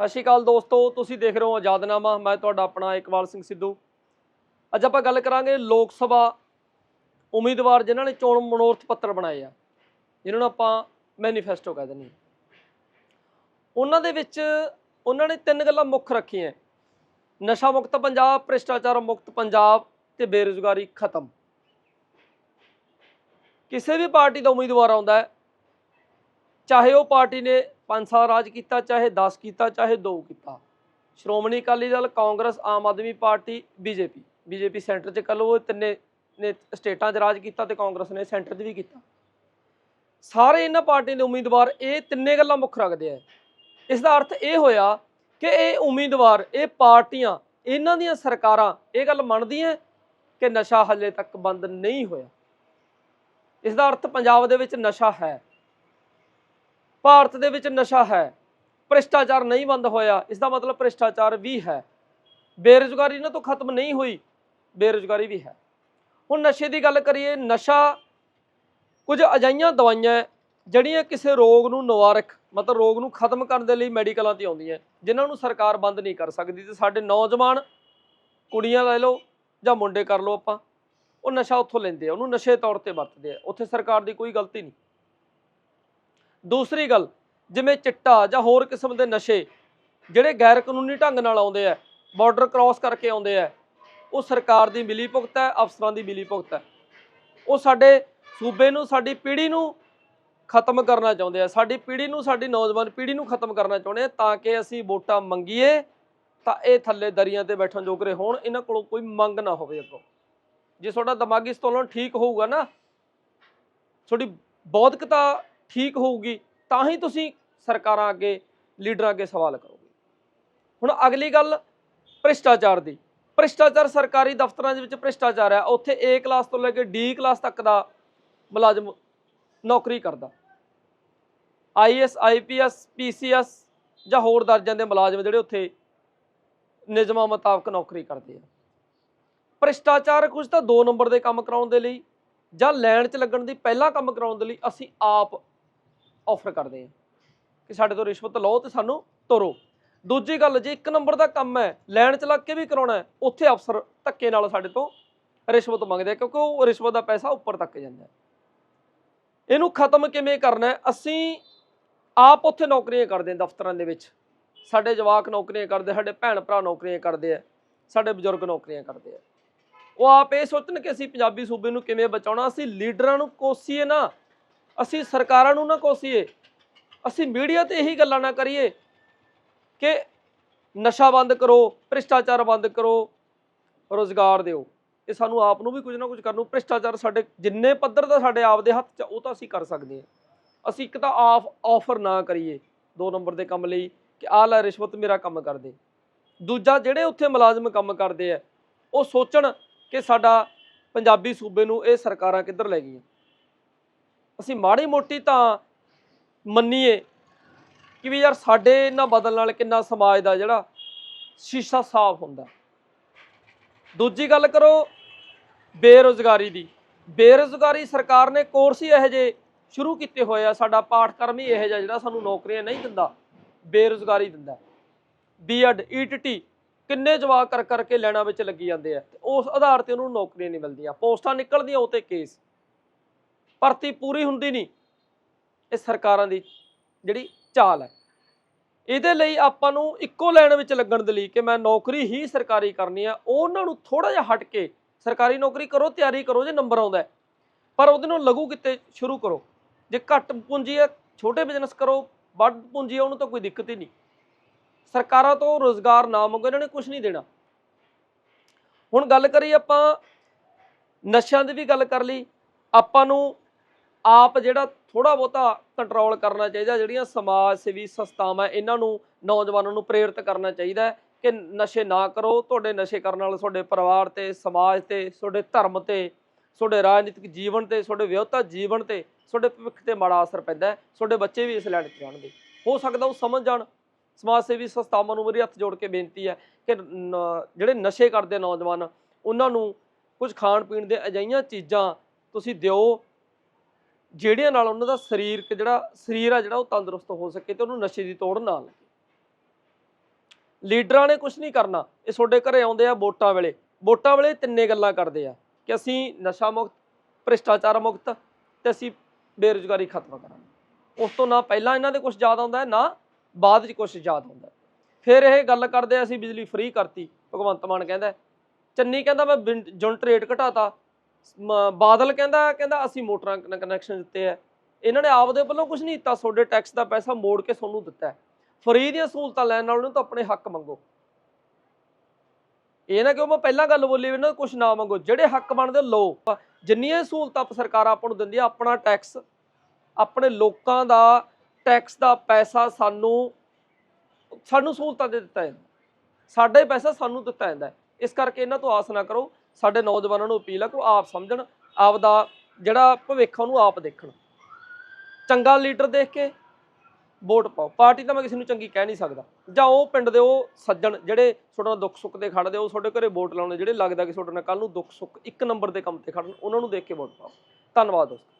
ਸਤਿ ਸ਼੍ਰੀ ਅਕਾਲ ਦੋਸਤੋ, ਤੁਸੀਂ ਦੇਖ ਰਹੇ ਹੋ ਆਜ਼ਾਦਨਾਮਾ। ਮੈਂ ਤੁਹਾਡਾ ਆਪਣਾ ਇਕਬਾਲ ਸਿੰਘ ਸਿੱਧੂ। ਅੱਜ ਆਪਾਂ ਗੱਲ ਕਰਾਂਗੇ ਲੋਕ ਸਭਾ ਉਮੀਦਵਾਰ ਜਿਨ੍ਹਾਂ ਨੇ ਚੋਣ ਮਨੋਰਥ ਪੱਤਰ ਬਣਾਏ ਆ, ਜਿਨ੍ਹਾਂ ਨੂੰ ਆਪਾਂ ਮੈਨੀਫੈਸਟੋ ਕਹਿ ਦਿੰਦੇ ਉਹਨਾਂ ਦੇ ਵਿੱਚ ਉਹਨਾਂ ਨੇ ਤਿੰਨ ਗੱਲਾਂ ਮੁੱਖ ਰੱਖੀਆਂ। ਨਸ਼ਾ ਮੁਕਤ ਪੰਜਾਬ, ਭ੍ਰਿਸ਼ਟਾਚਾਰ ਮੁਕਤ ਪੰਜਾਬ ਤੇ ਬੇਰੁਜ਼ਗਾਰੀ ਖਤਮ। ਕਿਸੇ ਵੀ ਪਾਰਟੀ ਦਾ ਉਮੀਦਵਾਰ ਆਉਂਦਾ ਚਾਹੇ ਉਹ ਪਾਰਟੀ ਨੇ 5 ਸਾਲ ਰਾਜ ਕੀਤਾ, ਚਾਹੇ 10 ਕੀਤਾ, ਚਾਹੇ 2 ਕੀਤਾ। Shiromani Akali Dal, Congress, Aam Aadmi Party BJP BJP centre 'ਚ ਕੱਲੋ ਉਹ ਤਿੰਨੇ ਨੇ ਸਟੇਟਾਂ 'ਚ ਰਾਜ ਕੀਤਾ ਤੇ ਕਾਂਗਰਸ ਨੇ ਸੈਂਟਰ 'ਚ ਵੀ ਕੀਤਾ। ਸਾਰੇ ਇਹਨਾਂ ਪਾਰਟੀਆਂ ਦੇ ਉਮੀਦਵਾਰ ਇਹ ਤਿੰਨੇ ਗੱਲਾਂ ਮੁੱਖ ਰੱਖਦੇ ਆ। ਇਸ ਦਾ ਅਰਥ ਇਹ ਹੋਇਆ ਕਿ ਇਹ ਉਮੀਦਵਾਰ, ਇਹ ਪਾਰਟੀਆਂ, ਇਹਨਾਂ ਦੀਆਂ ਸਰਕਾਰਾਂ ਇਹ ਗੱਲ ਮੰਨਦੀਆਂ ਕਿ ਨਸ਼ਾ ਹੱਲੇ ਤੱਕ ਬੰਦ ਨਹੀਂ ਹੋਇਆ। ਇਸ ਦਾ ਅਰਥ ਪੰਜਾਬ ਦੇ ਵਿੱਚ ਨਸ਼ਾ ਹੈ। ਭਾਰਤ ਦੇ ਵਿੱਚ ਨਸ਼ਾ ਹੈ ਭ੍ਰਿਸ਼ਟਾਚਾਰ ਨਹੀਂ ਬੰਦ ਹੋਇਆ ਇਸ ਦਾ ਮਤਲਬ ਭ੍ਰਿਸ਼ਟਾਚਾਰ ਵੀ ਹੈ। ਬੇਰੁਜ਼ਗਾਰੀ ਇਹਨਾਂ ਤੋਂ ਖਤਮ ਨਹੀਂ ਹੋਈ ਬੇਰੁਜ਼ਗਾਰੀ ਵੀ ਹੈ। ਹੁਣ ਨਸ਼ੇ ਦੀ ਗੱਲ ਕਰੀਏ ਨਸ਼ਾ ਕੁਝ ਅਜਾਈਆਂ ਦਵਾਈਆਂ ਹੈ, ਜਿਹੜੀਆਂ ਕਿਸੇ ਰੋਗ ਨੂੰ ਨਿਵਾਰਕ ਮਤਲਬ ਰੋਗ ਨੂੰ ਖਤਮ ਕਰਨ ਦੇ ਲਈ ਮੈਡੀਕਲਾਂ ਤੇ ਆਉਂਦੀਆਂ ਜਿਨ੍ਹਾਂ ਨੂੰ ਸਰਕਾਰ ਬੰਦ ਨਹੀਂ ਕਰ ਸਕਦੀ। ਤੇ ਸਾਡੇ ਨੌਜਵਾਨ ਕੁੜੀਆਂ ਲੈ ਲਓ ਜਾਂ ਮੁੰਡੇ ਕਰ ਲਓ ਆਪਾਂ ਉਹ ਨਸ਼ਾ ਉੱਥੋਂ ਲੈਂਦੇ ਆ ਉਹਨੂੰ ਨਸ਼ੇ ਤੌਰ ਤੇ ਵਰਤਦੇ ਆ। ਉੱਥੇ ਸਰਕਾਰ ਦੀ ਕੋਈ ਗਲਤੀ ਨਹੀਂ। ਦੂਸਰੀ ਗੱਲ, ਜਿਵੇਂ ਚਿੱਟਾ ਜਾਂ ਹੋਰ ਕਿਸਮ ਦੇ ਨਸ਼ੇ ਜਿਹੜੇ ਗੈਰ ਕਾਨੂੰਨੀ ਢੰਗ ਨਾਲ ਆਉਂਦੇ ਆ ਬਾਰਡਰ ਕ੍ਰਾਸ ਕਰਕੇ ਆਉਂਦੇ ਆ, ਉਹ ਸਰਕਾਰ ਦੀ ਮਿਲੀ ਭੁਗਤ ਹੈ, ਅਫਸਰਾਂ ਦੀ ਮਿਲੀ ਭੁਗਤ ਹੈ। ਉਹ ਸਾਡੇ ਸੂਬੇ ਨੂੰ, ਸਾਡੀ ਪੀੜ੍ਹੀ ਨੂੰ ਖਤਮ ਕਰਨਾ ਚਾਹੁੰਦੇ ਆ, ਸਾਡੀ ਪੀੜ੍ਹੀ ਨੂੰ, ਸਾਡੀ ਨੌਜਵਾਨ ਪੀੜ੍ਹੀ ਨੂੰ ਖਤਮ ਕਰਨਾ ਚਾਹੁੰਦੇ ਆ, ਤਾਂ ਕਿ ਅਸੀਂ ਵੋਟਾਂ ਮੰਗੀਏ, ਤਾਂ ਇਹ ਥੱਲੇ ਦਰੀਆਂ ਤੇ ਬੈਠਣ ਜੋਗਰੇ ਹੋਣ, ਇਹਨਾਂ ਕੋਲੋਂ ਕੋਈ ਮੰਗ ਨਾ ਹੋਵੇ ਅੱਗੋਂ। ਜੇ ਤੁਹਾਡਾ ਦਿਮਾਗੀ ਸੰਤੁਲਨ ਠੀਕ ਹੋਊਗਾ ਨਾ, ਤੁਹਾਡੀ ਬੌਧਿਕਤਾ ਠੀਕ ਹੋਊਗੀ, ਤਾਂ ਹੀ ਤੁਸੀਂ ਸਰਕਾਰਾਂ ਅੱਗੇ, ਲੀਡਰਾਂ ਅੱਗੇ ਸਵਾਲ ਕਰੋਗੇ। ਹੁਣ ਅਗਲੀ ਗੱਲ, ਭ੍ਰਿਸ਼ਟਾਚਾਰ ਦੀ। ਭ੍ਰਿਸ਼ਟਾਚਾਰ ਸਰਕਾਰੀ ਦਫ਼ਤਰਾਂ ਦੇ ਵਿੱਚ ਭ੍ਰਿਸ਼ਟਾਚਾਰ ਹੈ। ਉੱਥੇ A ਕਲਾਸ ਤੋਂ ਲੈ ਕੇ D ਕਲਾਸ ਤੱਕ ਦਾ ਮੁਲਾਜ਼ਮ ਨੌਕਰੀ ਕਰਦਾ। ਆਈਐਸ ਆਈਪੀਐਸ ਪੀਸੀਐਸ ਜਾਂ ਹੋਰ ਦਰਜਿਆਂ ਦੇ ਮੁਲਾਜ਼ਮ ਜਿਹੜੇ ਉੱਥੇ ਨਿਯਮਾਂ ਮੁਤਾਬਕ ਨੌਕਰੀ ਕਰਦੇ ਆ। ਭ੍ਰਿਸ਼ਟਾਚਾਰ ਕੁਝ ਤਾਂ 2 ਨੰਬਰ ਦੇ ਕੰਮ ਕਰਾਉਣ ਦੇ ਲਈ ਜਾਂ ਲੈਣ 'ਚ ਲੱਗਣ ਦੀ ਪਹਿਲਾ ਕੰਮ ਕਰਾਉਣ ਦੇ ਲਈ ਅਸੀਂ ਆਪ ਆਫਰ ਕਰਦੇ ਹਾਂ ਕਿ ਸਾਡੇ ਤੋਂ ਰਿਸ਼ਵਤ ਲਓ ਤੇ ਸਾਨੂੰ ਤੋਰੋ। ਦੂਜੀ ਗੱਲ, ਜੇ ਇੱਕ ਨੰਬਰ ਦਾ ਕੰਮ ਹੈ, ਲੈਣ 'ਚ ਲੱਗ ਕੇ ਵੀ ਕਰਾਉਣਾ ਉੱਥੇ ਅਫਸਰ ਧੱਕੇ ਨਾਲ ਸਾਡੇ ਤੋਂ ਰਿਸ਼ਵਤ ਮੰਗਦੇ ਆ, ਕਿਉਂਕਿ ਉਹ ਰਿਸ਼ਵਤ ਦਾ ਪੈਸਾ ਉੱਪਰ ਤੱਕ ਜਾਂਦਾ ਹੈ। ਇਹਨੂੰ ਖਤਮ ਕਿਵੇਂ ਕਰਨਾ ਅਸੀਂ ਆਪ ਉੱਥੇ ਨੌਕਰੀਆਂ ਕਰਦੇ ਹਾਂ ਦਫ਼ਤਰਾਂ ਦੇ ਵਿੱਚ। ਸਾਡੇ ਜਵਾਕ ਨੌਕਰੀਆਂ ਕਰਦੇ, ਸਾਡੇ ਭੈਣ ਭਰਾ ਨੌਕਰੀਆਂ ਕਰਦੇ ਆ ਸਾਡੇ ਬਜ਼ੁਰਗ ਨੌਕਰੀਆਂ ਕਰਦੇ ਆ ਉਹ ਆਪ ਇਹ ਸੋਚਣ ਕਿ ਅਸੀਂ ਪੰਜਾਬੀ ਸੂਬੇ ਨੂੰ ਕਿਵੇਂ ਬਚਾਉਣਾ, ਅਸੀਂ ਲੀਡਰਾਂ ਨੂੰ ਕੋਸੀਏ ਨਾ ਅਸੀਂ ਸਰਕਾਰਾਂ ਨੂੰ ਨਾ ਕੋਸੀਏ, ਅਸੀਂ ਮੀਡੀਆ ਤੇ ਇਹੀ ਗੱਲਾਂ ਨਾ ਕਰੀਏ ਕਿ ਨਸ਼ਾ ਬੰਦ ਕਰੋ, ਭ੍ਰਿਸ਼ਟਾਚਾਰ ਬੰਦ ਕਰੋ, ਰੋਜ਼ਗਾਰ ਦਿਓ। ਇਹ ਸਾਨੂੰ ਆਪ ਨੂੰ ਵੀ ਕੁਝ ਨਾ ਕੁਝ ਕਰਨ ਨੂੰ ਭ੍ਰਿਸ਼ਟਾਚਾਰ ਸਾਡੇ ਜਿੰਨੇ ਪੱਧਰ ਦਾ ਸਾਡੇ ਆਪ ਦੇ ਹੱਥ 'ਚ ਉਹ ਤਾਂ ਅਸੀਂ ਕਰ ਸਕਦੇ ਹਾਂ। ਅਸੀਂ ਇੱਕ ਤਾਂ ਆਫ, ਆਫਰ ਨਾ ਕਰੀਏ ਦੋ ਨੰਬਰ ਦੇ ਕੰਮ ਲਈ ਕਿ ਆਹ ਲੈ ਰਿਸ਼ਵਤ ਮੇਰਾ ਕੰਮ ਕਰਦੇ। ਦੂਜਾ, ਜਿਹੜੇ ਉੱਥੇ ਮੁਲਾਜ਼ਮ ਕੰਮ ਕਰਦੇ ਆ, ਉਹ ਸੋਚਣ ਕਿ ਸਾਡਾ ਪੰਜਾਬੀ ਸੂਬੇ ਨੂੰ ਇਹ ਸਰਕਾਰਾਂ ਕਿੱਧਰ ਲੈ ਗਈਆਂ। ਅਸੀਂ ਮਾੜੀ ਮੋਟੀ ਤਾਂ ਮੰਨੀਏ ਕਿ ਵੀ ਯਾਰ ਸਾਡੇ ਇਹਨਾਂ ਬਦਲ ਨਾਲ ਕਿੰਨਾ ਸਮਾਜ ਦਾ ਜਿਹੜਾ ਸ਼ੀਸ਼ਾ ਸਾਫ਼ ਹੁੰਦਾ। ਦੂਜੀ ਗੱਲ ਕਰੋ ਬੇਰੁਜ਼ਗਾਰੀ ਦੀ। ਬੇਰੁਜ਼ਗਾਰੀ ਸਰਕਾਰ ਨੇ ਕੋਰਸ ਹੀ ਇਹੋ ਜਿਹੇ ਸ਼ੁਰੂ ਕੀਤੇ ਹੋਏ ਆ। ਸਾਡਾ ਪਾਠਕ੍ਰਮ ਹੀ ਇਹੋ ਜਿਹਾ ਜਿਹੜਾ ਸਾਨੂੰ ਨੌਕਰੀਆਂ ਨਹੀਂ ਦਿੰਦਾ, ਬੇਰੁਜ਼ਗਾਰੀ ਦਿੰਦਾ। ਬੀਐਡ ਈਟੀਟੀ ਕਿੰਨੇ ਜਵਾਬ ਕਰ ਕਰਕੇ ਲੈਣਾ ਵਿੱਚ ਲੱਗੀ ਜਾਂਦੇ ਆ। ਤੇ ਉਸ ਆਧਾਰ ਤੇ ਉਹਨੂੰ ਨੌਕਰੀਆਂ ਨਹੀਂ ਮਿਲਦੀਆਂ। ਪੋਸਟਾਂ ਨਿਕਲਦੀਆਂ, ਉਹ ਤੇ ਕੇਸ ਭਰਤੀ ਪੂਰੀ ਹੁੰਦੀ ਨਹੀਂ, ਇਹ ਸਰਕਾਰਾਂ ਦੀ ਜਿਹੜੀ ਚਾਲ ਹੈ। ਇਹਦੇ ਲਈ ਆਪਾਂ ਨੂੰ ਇੱਕੋ ਲਾਈਨ ਵਿੱਚ ਲੱਗਣ ਦੇ ਲਈ ਕਿ ਮੈਂ ਨੌਕਰੀ ਹੀ ਸਰਕਾਰੀ ਕਰਨੀ ਆ, ਉਹਨਾਂ ਨੂੰ ਥੋੜਾ ਜਿਹਾ ਹਟ ਕੇ ਸਰਕਾਰੀ ਨੌਕਰੀ ਕਰੋ, ਤਿਆਰੀ ਕਰੋ, ਜੇ ਨੰਬਰ ਆਉਂਦਾ ਪਰ ਉਹਦੇ ਨੂੰ ਲਘੂ ਕਿਤੇ ਸ਼ੁਰੂ ਕਰੋ। ਜੇ ਘੱਟ ਪੂੰਜੀ ਹੈ, ਛੋਟੇ ਬਿਜ਼ਨਸ ਕਰੋ, ਵੱਧ ਪੂੰਜੀ ਹੈ, ਉਹਨੂੰ ਤਾਂ ਕੋਈ ਦਿੱਕਤ ਹੀ ਨਹੀਂ। ਸਰਕਾਰਾਂ ਤੋਂ ਰੋਜ਼ਗਾਰ ਨਾ ਮੰਗੋ, ਇਹਨਾਂ ਨੇ ਕੁਝ ਨਹੀਂ ਦੇਣਾ। ਹੁਣ ਗੱਲ ਕਰੀ ਆਪਾਂ, ਨਸ਼ਿਆਂ ਦੀ ਵੀ ਗੱਲ ਕਰ ਲਈ, ਆਪਾਂ ਨੂੰ ਆਪ ਜਿਹੜਾ ਥੋੜਾ ਬਹੁਤਾ ਕੰਟਰੋਲ ਕਰਨਾ ਚਾਹੀਦਾ, ਜਿਹੜੀਆਂ ਸਮਾਜ ਸੇਵੀ ਸੰਸਥਾਵਾਂ ਇਹਨਾਂ ਨੂੰ, ਨੌਜਵਾਨਾਂ ਨੂੰ ਪ੍ਰੇਰਿਤ ਕਰਨਾ ਚਾਹੀਦਾ ਕਿ ਨਸ਼ੇ ਨਾ ਕਰੋ, ਤੁਹਾਡੇ ਨਸ਼ੇ ਕਰਨ ਨਾਲ ਤੁਹਾਡੇ ਪਰਿਵਾਰ ਤੇ, ਸਮਾਜ ਤੇ, ਤੁਹਾਡੇ ਧਰਮ ਤੇ, ਤੁਹਾਡੇ ਰਾਜਨੀਤਿਕ ਜੀਵਨ ਤੇ, ਤੁਹਾਡੇ ਵਿਆਹਤਾ ਜੀਵਨ ਤੇ, ਤੁਹਾਡੇ ਭਵਿੱਖ ਤੇ ਮਾੜਾ ਅਸਰ ਪੈਂਦਾ ਤੁਹਾਡੇ ਬੱਚੇ ਵੀ ਇਸ ਲੈਣ 'ਤੇ ਜਾਣਗੇ ਹੋ ਸਕਦਾ ਉਹ ਸਮਝ ਜਾਣ, ਸਮਾਜ ਸੇਵੀ ਸੰਸਥਾਵਾਂ ਨੂੰ ਮੇਰੀ ਹੱਥ ਜੋੜ ਕੇ ਬੇਨਤੀ ਹੈ ਕਿ ਨ- ਜਿਹੜੇ ਨਸ਼ੇ ਕਰਦੇ ਨੌਜਵਾਨ, ਉਹਨਾਂ ਨੂੰ ਕੁਝ ਖਾਣ ਪੀਣ ਦੇ ਅਜਿਹੀਆਂ ਚੀਜ਼ਾਂ ਤੁਸੀਂ ਦਿਓ ਜਿਹੜਿਆਂ ਨਾਲ ਉਹਨਾਂ ਦਾ ਸਰੀਰਕ ਜਿਹੜਾ ਸਰੀਰ ਆ ਜਿਹੜਾ ਉਹ ਤੰਦਰੁਸਤ ਹੋ ਸਕੇ ਤੇ ਉਹਨੂੰ ਨਸ਼ੇ ਦੀ ਤੋੜ ਨਾ ਲੱਗੇ। ਲੀਡਰਾਂ ਨੇ ਕੁਝ ਨਹੀਂ ਕਰਨਾ। ਇਹ ਤੁਹਾਡੇ ਘਰੇ ਆਉਂਦੇ ਆ ਵੋਟਾਂ ਵੇਲੇ। ਵੋਟਾਂ ਵੇਲੇ ਤਿੰਨੇ ਗੱਲਾਂ ਕਰਦੇ ਆ ਕਿ ਅਸੀਂ ਨਸ਼ਾ ਮੁਕਤ, ਭ੍ਰਿਸ਼ਟਾਚਾਰ ਮੁਕਤ ਤੇ ਅਸੀਂ ਬੇਰੁਜ਼ਗਾਰੀ ਖਤਮ ਕਰਾਂਗੇ। ਉਸ ਤੋਂ ਨਾ ਪਹਿਲਾਂ ਇਹਨਾਂ ਦੇ ਕੁਝ ਯਾਦ ਆਉਂਦਾ ਨਾ ਬਾਅਦ 'ਚ ਕੁਝ ਯਾਦ ਆਉਂਦਾ ਫਿਰ ਇਹ ਗੱਲ ਕਰਦੇ ਅਸੀਂ ਬਿਜਲੀ ਫ੍ਰੀ ਕਰਤੀ। ਭਗਵੰਤ ਮਾਨ ਕਹਿੰਦਾ ਚੰਨੀ ਕਹਿੰਦਾ ਮੈਂ ਜੁਨਟ ਰੇਟ ਘਟਾਤਾ। ਮ- ਬਾਦਲ ਕਹਿੰਦਾ ਕਹਿੰਦਾ ਅਸੀਂ ਮੋਟਰਾਂ ਕਨੈਕਸ਼ਨ ਦਿੱਤੇ ਆ ਇਹਨਾਂ ਨੇ ਆਪਦੇ ਵੱਲੋਂ ਕੁਝ ਨਹੀਂ ਦਿੱਤਾ, ਤੁਹਾਡੇ ਟੈਕਸ ਦਾ ਪੈਸਾ ਮੋੜ ਕੇ ਤੁਹਾਨੂੰ ਦਿੱਤਾ ਫਰੀ ਦੀਆਂ ਸਹੂਲਤਾਂ ਲੈਣ ਨਾਲ ਤਾਂ ਆਪਣੇ ਹੱਕ ਮੰਗੋ। ਇਹ ਨਾ ਕਿ ਮੈਂ ਪਹਿਲਾਂ ਗੱਲ ਬੋਲੀ ਵੀ ਇਹਨਾਂ ਕੁਝ ਨਾ ਮੰਗੋ, ਜਿਹੜੇ ਹੱਕ ਬਣਦੇ ਲੋ ਜਿੰਨੀਆਂ ਸਹੂਲਤਾਂ ਸਰਕਾਰ ਆਪਾਂ ਨੂੰ ਦਿੰਦੀ ਦਿੰਦੀਆਂ, ਆਪਣਾ ਟੈਕਸ ਆਪਣੇ ਲੋਕਾਂ ਦਾ ਟੈਕਸ ਦਾ ਪੈਸਾ ਸਾਨੂੰ ਸਾਨੂੰ ਸਹੂਲਤਾਂ ਦੇ ਦਿੱਤਾ ਜਾਂਦਾ। ਸਾਡਾ ਹੀ ਪੈਸਾ ਸਾਨੂੰ ਦਿੱਤਾ ਜਾਂਦਾ। ਇਸ ਕਰਕੇ ਇਹਨਾਂ ਤੋਂ ਆਸ ਨਾ ਕਰੋ। ਸਾਡੇ ਨੌਜਵਾਨਾਂ ਨੂੰ ਅਪੀਲ ਆ ਕਿ ਉਹ ਆਪ ਸਮਝਣ ਆਪ ਦਾ ਜਿਹੜਾ ਭਵਿੱਖ ਆ ਉਹਨੂੰ ਆਪ ਦੇਖਣ। ਚੰਗਾ ਲੀਡਰ ਦੇਖ ਕੇ ਵੋਟ ਪਾਓ। ਪਾਰਟੀ ਤਾਂ ਮੈਂ ਕਿਸੇ ਨੂੰ ਚੰਗੀ ਕਹਿ ਨਹੀਂ ਸਕਦਾ। ਜਾਂ ਉਹ ਪਿੰਡ ਦੇ ਉਹ ਸੱਜਣ ਜਿਹੜੇ ਤੁਹਾਡੇ ਨਾਲ ਦੁੱਖ ਸੁੱਖ ਤੇ ਖੜਦੇ ਉਹ ਤੁਹਾਡੇ ਘਰੇ ਵੋਟ ਲਾਉਣੇ, ਜਿਹੜੇ ਲੱਗਦਾ ਕਿ ਤੁਹਾਡੇ ਨਾਲ ਕੱਲ ਨੂੰ ਦੁੱਖ ਸੁੱਖ ਇੱਕ ਨੰਬਰ ਦੇ ਕੰਮ ਤੇ ਖੜਨ ਉਹਨਾਂ ਨੂੰ ਦੇਖ ਕੇ ਵੋਟ ਪਾਓ। ਧੰਨਵਾਦ ਦੋਸਤੋ।